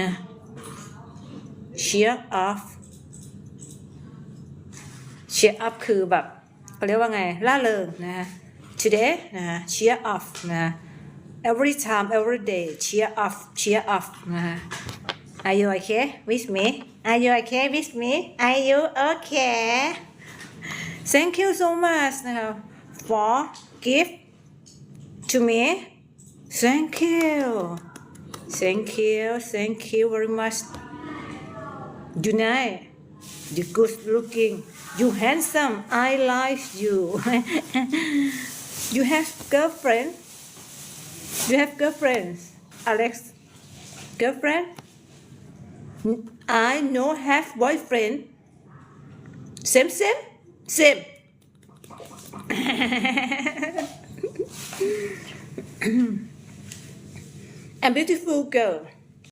ฮะ cheer up cheer up คือแบบเขาเรียกว่าไงล่าเริงนะฮะ today นะฮะ cheer up นะ every time every day cheer up cheer up นะฮะ Are you okay with me Are you okay with me Are you okay Thank you so much นะครับ for gift to me Thank you Thank you Thank you very much. Nice You good looking. You handsome I like you. You have girlfriend? You have girlfriend Alex? Girlfriend? I no have boyfriend. Same same same I'm beautiful girl